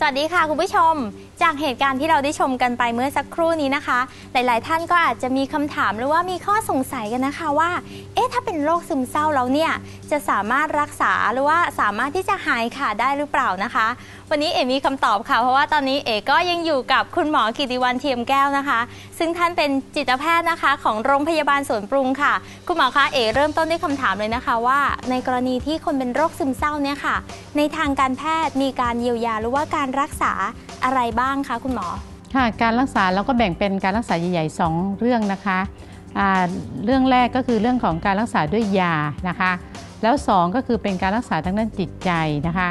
สวัสดีค่ะคุณผู้ชม จากเหตุการณ์ที่เราได้ชมกันไปเมื่อสักครู่นี้นะคะ หลายๆ ท่านก็อาจจะมีคำถามหรือว่ามีข้อสงสัยกันนะคะว่า เอ๊ะถ้าเป็นโรคซึมเศร้าแล้วเนี่ยจะสามารถรักษาหรือว่าสามารถที่จะหายขาดได้หรือเปล่านะคะ วันนี้เอ๋มีคำตอบค่ะ เพราะว่าตอนนี้เอ๋ก็ยังอยู่กับคุณหมอกิติวันเทียมแก้วนะคะ ซึ่งท่านเป็นจิตแพทย์นะคะของโรงพยาบาลสวนปรุงค่ะ คุณหมอคะเอ๋เริ่มต้นด้วยคำถามเลยนะคะ ว่าในกรณีที่คนเป็นโรคซึมเศร้าเนี่ยค่ะ ในทางการแพทย์มีการเยียวยาหรือว่าการรักษาอะไรบ้างคะคุณหมอ ค่ะการรักษาเราก็แบ่งเป็นการรักษาใหญ่ๆสองเรื่องนะคะเรื่องแรกก็คือเรื่องของการรักษาด้วยยานะคะ แล้วสองก็คือเป็นการรักษาทางด้านจิตใจนะคะ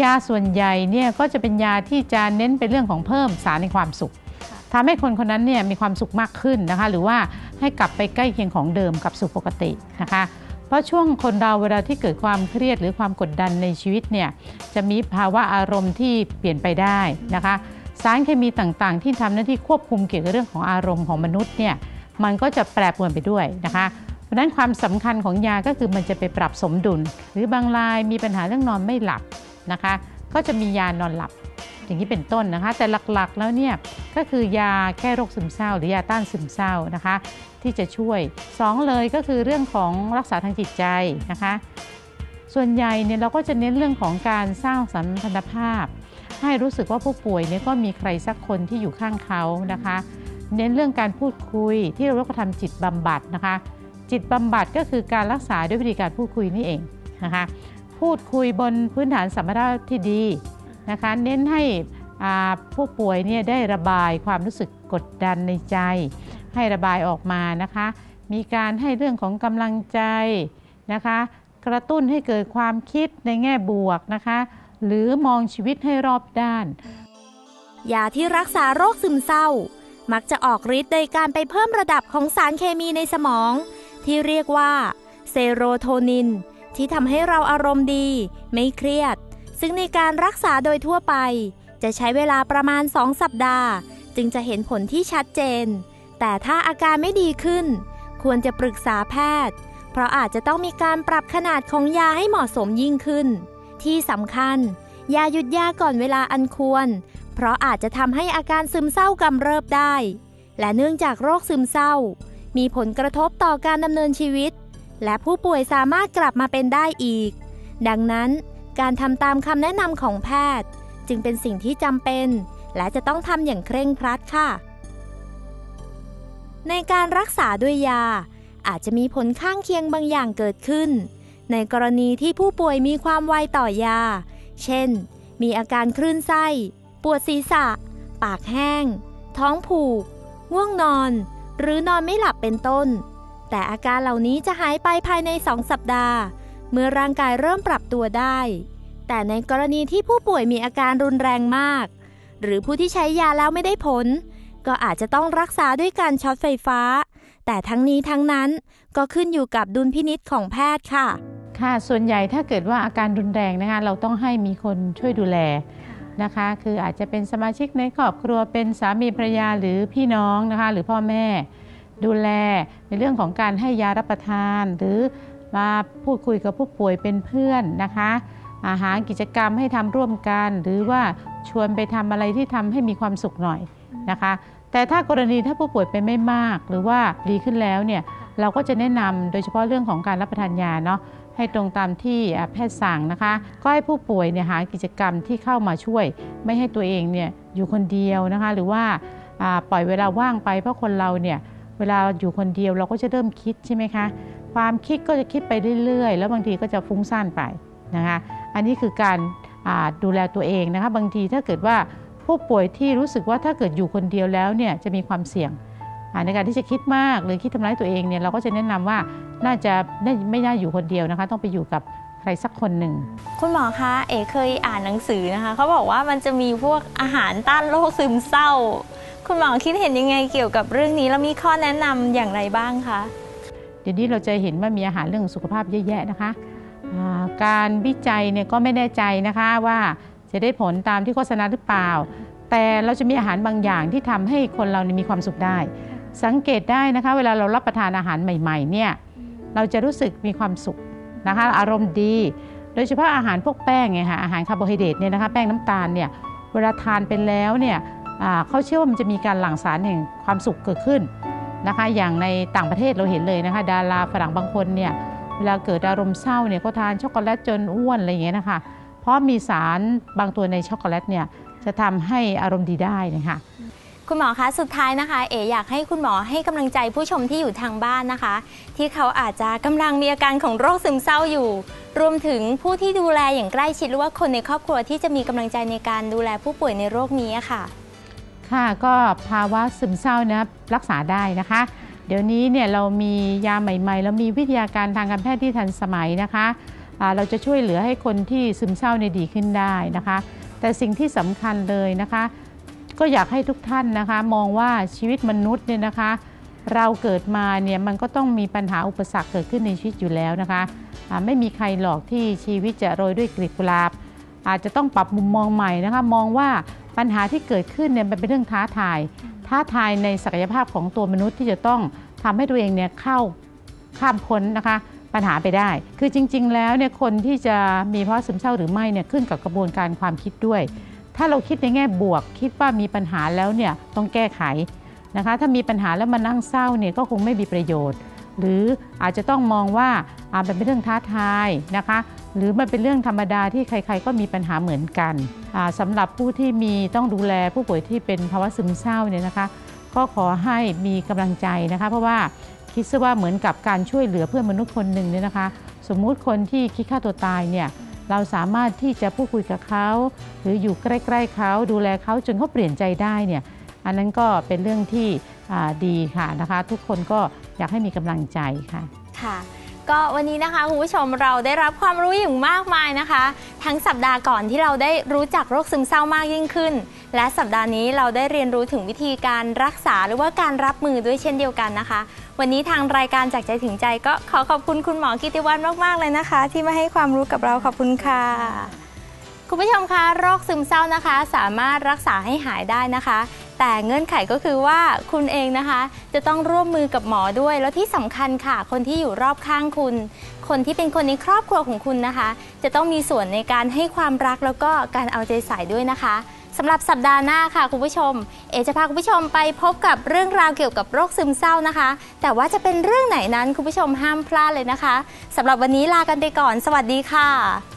ยาส่วนใหญ่เนี่ยก็จะเป็นยาที่จะเน้นเป็นเรื่องของเพิ่มสารในความสุขค่ะทำให้คนคนนั้นเนี่ยมีความสุขมากขึ้นนะคะ หรือว่าให้กลับไปใกล้เคียงของเดิมกับสุขปกตินะคะ เพราะช่วงคนเราเวลาที่เกิดความเครียดหรือความกดดันในชีวิตเนี่ยจะมีภาวะอารมณ์ที่เปลี่ยนไปได้นะคะ สารเคมีต่างๆ ที่ทำหน้าที่ควบคุมเกี่ยวกับเรื่องของอารมณ์ของมนุษย์เนี่ยมันก็จะแปรปรวนไปด้วยนะคะเพราะฉะนั้นความสำคัญของยาก็คือมันจะไปปรับสมดุล หรือบางรายมีปัญหาเรื่องนอนไม่หลับ นะคะ ก็จะมียานอนหลับอย่างนี้เป็นต้นนะคะ แต่หลักๆแล้วเนี่ยก็คือยาแก้โรคซึมเศร้า หรือยาต้านซึมเศร้านะคะ ที่จะช่วยสองเลยก็คือเรื่องของรักษาทางจิตใจนะคะ ส่วนใหญ่เนี่ยเราก็จะเน้นเรื่องของการสร้างสัมพันธภาพ ให้รู้สึกว่าผู้ป่วยเนี่ยก็มีใครสักคนที่อยู่ข้างเขานะคะ เน้นเรื่องการพูดคุยที่เราเรียกว่าทำจิตบำบัดนะคะ จิตบำบัดก็คือการรักษาด้วยวิธีการพูดคุยนี่เองนะคะ พูดคุยบนพื้นฐานสัมพันธภาพที่ดีนะคะเน้นให้ผู้ป่วยเนี่ยได้ระบายความรู้สึกกดดันในใจ ให้ระบายออกมานะคะ มีการให้เรื่องของกำลังใจนะคะ กระตุ้นให้เกิดความคิดในแง่บวกนะคะ หรือมองชีวิตให้รอบด้านยาที่รักษาโรคซึมเศร้า มักจะออกฤทธิ์โดยการไปเพิ่มระดับของสารเคมีในสมอง ที่เรียกว่าเซโรโทนิน ที่ทำให้เราอารมณ์ดี ไม่เครียด ซึ่งในการรักษาโดยทั่วไป จะใช้เวลาประมาณ 2 สัปดาห์ จึงจะเห็นผลที่ชัดเจน แต่ถ้าอาการไม่ดีขึ้น ควรจะปรึกษาแพทย์ เพราะอาจจะต้องมีการปรับขนาดของยาให้เหมาะสมยิ่งขึ้น ที่สำคัญ ยาหยุดยาก่อนเวลาอันควร เพราะอาจจะทำให้อาการซึมเศร้ากำเริบได้ และเนื่องจากโรคซึมเศร้า มีผลกระทบต่อการดำเนินชีวิต และผู้ป่วยสามารถกลับมาเป็นได้อีก ดังนั้นการทำตามคำแนะนำของแพทย์ จึงเป็นสิ่งที่จำเป็น และจะต้องทำอย่างเคร่งครัดค่ะ ในการรักษาด้วยยา อาจจะมีผลข้างเคียงบางอย่างเกิดขึ้น ในกรณีที่ผู้ป่วยมีความไวต่อยา เช่น มีอาการคลื่นไส้ ปวดศีรษะ ปากแห้ง ท้องผูก ง่วงนอน หรือนอนไม่หลับเป็นต้น แต่อาการเหล่านี้จะหายไปภายใน 2 สัปดาห์ เมื่อร่างกายเริ่มปรับตัวได้ แต่ในกรณีที่ผู้ป่วยมีอาการรุนแรงมาก หรือผู้ที่ใช้ยาแล้วไม่ได้ผล ก็อาจจะต้องรักษาด้วยการช็อตไฟฟ้า แต่ทั้งนี้ทั้งนั้นก็ขึ้นอยู่กับดุลพินิษของแพทย์ค่ะ ค่ะส่วนใหญ่ถ้าเกิดว่าอาการรุนแรงนะคะเราต้องให้มีคนช่วยดูแลนะคะคืออาจจะเป็นสมาชิกในครอบครัวเป็นสามีภรรยาหรือพี่น้องนะคะ หรือพ่อแม่ ดูแลในเรื่องของการให้ยารับประทาน หรือมาพูดคุยกับผู้ป่วยเป็นเพื่อนนะคะอาหารกิจกรรมให้ทำร่วมกัน หรือว่าชวนไปทำอะไรที่ทำให้มีความสุขหน่อยนะคะ แต่ถ้ากรณีถ้าผู้ป่วยเป็นไม่มาก หรือว่าดีขึ้นแล้วเนี่ยเราก็จะแนะนำโดยเฉพาะเรื่องของการรับประทานยาเนาะให้ตรงตามที่แพทย์สั่งนะคะ ก็ให้ผู้ป่วยเนี่ยหากิจกรรมที่เข้ามาช่วย ไม่ให้ตัวเองเนี่ยอยู่คนเดียวนะคะ หรือว่าปล่อยเวลาว่างไปเพราะคนเราเนี่ย เวลาอยู่คนเดียวเราก็จะเริ่มคิดใช่ไหมคะ ความคิดก็จะคิดไปเรื่อยๆ แล้วบางทีก็จะฟุ้งซ่านไปนะคะ อันนี้คือการดูแลตัวเองนะคะ บางทีถ้าเกิดว่าผู้ป่วยที่รู้สึกว่าถ้าเกิดอยู่คนเดียวแล้วเนี่ยจะมีความเสี่ยงในการที่จะคิดมากหรือคิดทำร้ายตัวเองเนี่ยเราก็จะแนะนำว่าน่าจะไม่ไม่น่าอยู่คนเดียวนะคะ ต้องไปอยู่กับใครสักคนหนึ่ง คุณหมอคะเอ๋เคยอ่านหนังสือนะคะเขาบอกว่ามันจะมีพวกอาหารต้านโรคซึมเศร้า คุณหมอคิดเห็นยังไงเกี่ยวกับเรื่องนี้ แล้วมีข้อแนะนำอย่างไรบ้างคะเดี๋ยวนี้เราจะเห็นว่ามีอาหารเรื่องสุขภาพเยอะแยะนะคะการวิจัยเนี่ยก็ไม่แน่ใจนะคะว่าจะได้ผลตามที่โฆษณาหรือเปล่า แต่เราจะมีอาหารบางอย่างที่ทำให้คนเรามีความสุขได้ สังเกตได้นะคะ เวลาเรารับประทานอาหารใหม่ๆเนี่ยเราจะรู้สึกมีความสุขนะคะ อารมณ์ดี โดยเฉพาะอาหารพวกแป้งไงคะอาหารคาร์โบไฮเดรตเนี่ยนะคะแป้งน้ำตาลเนี่ยเวลาทานไปแล้วเนี่ย เขาเชื่อว่ามันจะมีการหลั่งสารแห่งความสุขเกิดขึ้นนะคะอย่างในต่างประเทศเราเห็นเลยนะคะดาราฝรั่งบางคนเนี่ยเวลาเกิดอารมณ์เศร้าเนี่ยก็ทานช็อกโกแลตจนอ้วนอะไรอย่างเงี้ยนะคะเพราะมีสารบางตัวในช็อกโกแลตเนี่ยจะทำให้อารมณ์ดีได้นะคะคุณหมอคะสุดท้ายนะคะ เอ๋อยากให้คุณหมอให้กำลังใจผู้ชมที่อยู่ทางบ้านนะคะ ที่เขาอาจจะกำลังมีอาการของโรคซึมเศร้าอยู่ รวมถึงผู้ที่ดูแลอย่างใกล้ชิดหรือว่าคนในครอบครัวที่จะมีกำลังใจในการดูแลผู้ป่วยในโรคนี้ค่ะ ค่ะก็ภาวะซึมเศร้านะรักษาได้นะคะ เดี๋ยวนี้เนี่ยเรามียาใหม่ๆแล้วมีวิทยาการทางการแพทย์ที่ทันสมัยนะคะเราจะช่วยเหลือให้คนที่ซึมเศร้าเนี่ยดีขึ้นได้นะคะ แต่สิ่งที่สำคัญเลยนะคะ ก็อยากให้ทุกท่านนะคะ มองว่าชีวิตมนุษย์เนี่ยนะคะ เราเกิดมาเนี่ยมันก็ต้องมีปัญหาอุปสรรคเกิดขึ้นในชีวิตอยู่แล้วนะคะไม่มีใครหรอกที่ชีวิตจะโรยด้วยกลีบกุหลาบ อาจจะต้องปรับมุมมองใหม่นะคะ มองว่า ปัญหาที่เกิดขึ้นเนี่ยมันเป็นเรื่องท้าทาย ท้าทายในศักยภาพของตัวมนุษย์ที่จะต้องทำให้ตัวเองเนี่ยเข้าข้ามพ้นนะคะปัญหาไปได้ คือจริง ๆ แล้วเนี่ยคนที่จะมีภาวะซึมเศร้าหรือไม่เนี่ยขึ้นกับกระบวนการความคิดด้วย ถ้าเราคิดในแง่บวก คิดว่ามีปัญหาแล้วเนี่ยต้องแก้ไขนะคะ ถ้ามีปัญหาแล้วมานั่งเศร้าเนี่ยก็คงไม่มีประโยชน์ หรืออาจจะต้องมองว่าอ่ามันเป็นเรื่องท้าทายนะคะ หรือมันเป็นเรื่องธรรมดาที่ใครๆก็มีปัญหาเหมือนกันอ่าสำหรับผู้ที่มีต้องดูแลผู้ป่วยที่เป็นภาวะซึมเศร้าเนี่ยนะคะ ก็ขอให้มีกำลังใจนะคะ เพราะว่าคิดซะว่าเหมือนกับการช่วยเหลือเพื่อนมนุษย์คนหนึ่งเนี่ยนะคะ สมมุติคนที่คิดฆ่าตัวตายเนี่ยเราสามารถที่จะพูดคุยกับเขา หรืออยู่ใกล้ๆเขาดูแลเขาจนเขาเปลี่ยนใจได้เนี่ยอันนั้นก็เป็นเรื่องที่ดีค่ะนะคะ ทุกคนก็อยากให้มีกำลังใจค่ะค่ะ ก็วันนี้นะคะคุณผู้ชมเราได้รับความรู้อย่างมากมายนะคะ ทั้งสัปดาห์ก่อนที่เราได้รู้จักโรคซึมเศร้ามากยิ่งขึ้น และสัปดาห์นี้เราได้เรียนรู้ถึงวิธีการรักษาหรือว่าการรับมือด้วยเช่นเดียวกันนะคะ วันนี้ทางรายการจากใจถึงใจ ก็ขอขอบคุณคุณหมอกิติวัฒน์มากๆเลยนะคะ ที่มาให้ความรู้กับเราขอบคุณค่ะคุณผู้ชมคะโรคซึมเศร้านะคะ สามารถรักษาให้หายได้นะคะ แต่เงื่อนไขก็คือว่าคุณเองนะคะ จะต้องร่วมมือกับหมอด้วย แล้วที่สำคัญค่ะ คนที่อยู่รอบข้างคุณ คนที่เป็นคนในครอบครัวของคุณนะคะ จะต้องมีส่วนในการให้ความรักแล้วก็การเอาใจใส่ด้วยนะคะสำหรับสัปดาห์หน้าค่ะคุณผู้ชม เอจะพาคุณผู้ชมไปพบกับเรื่องราวเกี่ยวกับโรคซึมเศร้านะคะ แต่ว่าจะเป็นเรื่องไหนนั้นคุณผู้ชมห้ามพลาดเลยนะคะสำหรับวันนี้ลากันไปก่อน สวัสดีค่ะ